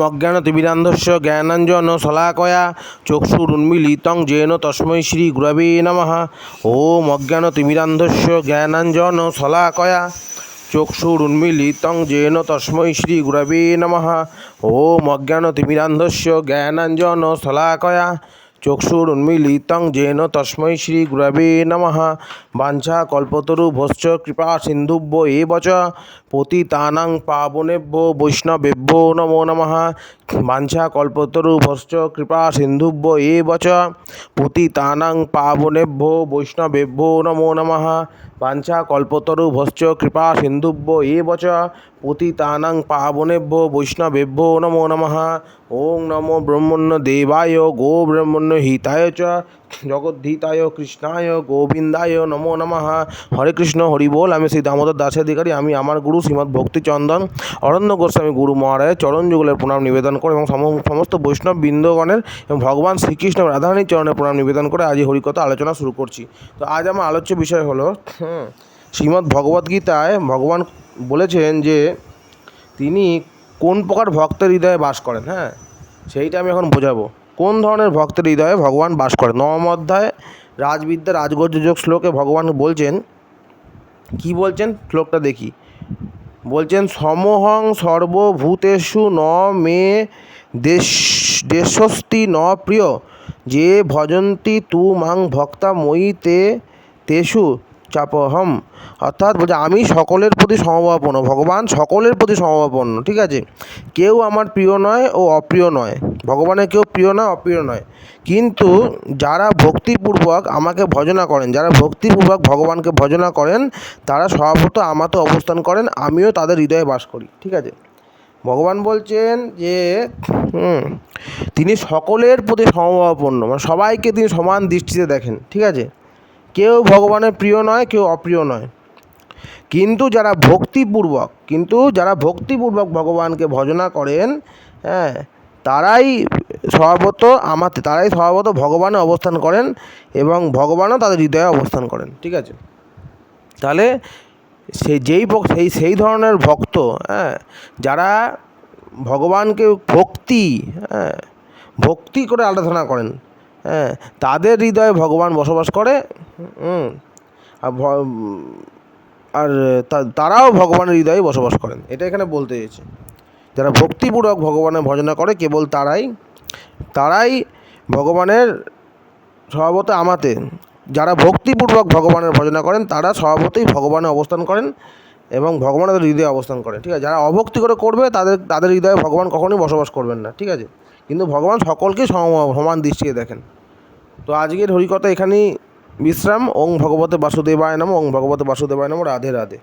অজ্ঞানতিমিরান্ধস্য জ্ঞানাঞ্জন শলাকয়া চক্ষুরুন্মিলিতং gen তস্মৈ Shri গুরবে নমঃ ওম অজ্ঞান অজ্ঞানতিমিরান্ধস্য জ্ঞানাঞ্জন শলাকয়া চক্ষুরুন্মিলিতং gen তস্মৈ Shri গুরবে নমঃ ওম অজ্ঞান অজ্ঞানতিমিরান্ধস্য জ্ঞানাঞ্জন শলাকয়া চক্ষুরুন্মিলিতং জেন তস্মৈ শ্রী গুরবে নমঃ। বাঞ্ছা কল্পতরুভশ্চ কৃপা সিন্ধুভ্য এব চ পতিতানাং পাবনেভ্যো বৈষ্ণবেভ্যো নমো নমঃ। বাঞ্ছা কল্পতরুভশ্চ কৃপা সিন্ধুভ্য এব চ পতিতানাং পাবনেভ্যো বৈষ্ণবেভ্যো নমো নমঃ। বাঞ্ছা কল্পতরু ভশ্চ কৃপা সিন্ধুভ্য এব পুতি পতিতানাং পাবনেভ্য বৈষ্ণবেভ্য নমো নমঃ। ওং নমো ব্রহ্মণ্য দেবায় গো ব্রহ্মণ্য হিতায় চ জগদ্ধিতায় কৃষ্ণায় গোবিন্দায় নমো নমঃ। হরে কৃষ্ণ হরি বল আমি শ্রী দামোদর দাসের অধিকারী আমি আমার গুরু শ্রীমদ্ ভক্তিচন্দন অরণ্য গোস্বামী গুরু মহারাজের চরণ যুগলের প্রণাম নিবেদন করে এবং সম- সমস্ত বৈষ্ণব বৃন্দগণের এবং ভগবান শ্রীকৃষ্ণ রাধারানীর চরণে প্রণাম নিবেদন করে আজ হরিকথা আলোচনা শুরু করছি। তো আজ আমার আলোচ্য বিষয় হলো হুম, শ্রীমদ্ ভগবদ্গীতায় ভগবান বলেছেন যে তিনি কোন প্রকার ভক্তের হৃদয়ে বাস করেন হ্যাঁ সেইটা আমি এখন বোঝাবো। কোন ধরনের ভক্তের হৃদয়ে ভগবান বাস করে? নবম অধ্যায়, রাজবিদ্যা রাজগর্যযোগ শ্লোকে ভগবান বলছেন, কি বলছেন? শ্লোকটা দেখি। বলছেন, সমহং সর্বভূতেষু ন মে দেশ দেশস্তি ন প্রিয়, যে ভজন্তি তু মাং ভক্তা মই তে তেষু চাপহম। অর্থাৎ বলছে, আমি সকলের প্রতি সমভাবাপন্ন ভগবান সকলের প্রতি সমভাবাপন্ন ঠিক আছে? কেউ আমার প্রিয় নয় ও অপ্রিয় নয়। ভগবানের কেউ প্রিয় নয় অপ্রিয় নয়। কিন্তু যারা ভক্তিপূর্বক আমাকে ভজনা করেন, যারা ভক্তিপূর্বক ভগবানকে ভজনা করেন, তারা স্বভাবত আমাতে অবস্থান করেন, আমিও তাদের হৃদয়ে বাস করি। ঠিক আছে? ভগবান বলছেন যে তিনি সকলের প্রতি সমভাবাপন্ন মানে সবাইকে তিনি সমান দৃষ্টিতে দেখেন। ঠিক আছে? কেউ ভগবানের প্রিয় নয়, কেউ অপ্রিয় নয়। কিন্তু যারা ভক্তিপূর্বক, কিন্তু যারা ভক্তিপূর্বক ভগবানকে ভজনা করেন হ্যাঁ তারাই স্বভাবত আমাতে, তারাই স্বভাবত ভগবানে অবস্থান করেন এবং ভগবানও তাদের হৃদয়ে অবস্থান করেন, ঠিক আছে? তাহলে সেই যেই সেই সেই ধরনের ভক্ত হ্যাঁ যারা ভগবানকে ভক্তি হ্যাঁ ভক্তি করে আরাধনা করেন হ্যাঁ তাদের হৃদয়ে ভগবান বসবাস করে আর আর তারাও ভগবানের হৃদয়ে বসবাস করেন, এটা এখানে বলতে চেয়েছে যারা ভক্তিপূর্বক ভগবানের ভজনা করে, কেবল তারাই তারাই ভগবানের স্বভাবত আমাতে। যারা ভক্তিপূর্বক ভগবানের ভজনা করেন, তারা স্বভাবতই ভগবানে অবস্থান করেন এবং ভগবানের হৃদয়ে অবস্থান করেন, ঠিক আছে? যারা অভক্তি করে করবে, তাদের তাদের হৃদয়ে ভগবান কখনোই বসবাস করবেন না, ঠিক আছে? কিন্তু ভগবান সকলকেই সম- সমান দৃষ্টিতে দেখেন। তো আজকের হরিকথা এখানেই, বিশ্রাম। ওং ভগবতে বাসুদেবায় নম। ওং ভগবতে বাসুদেবায় নম। রাধে রাধে।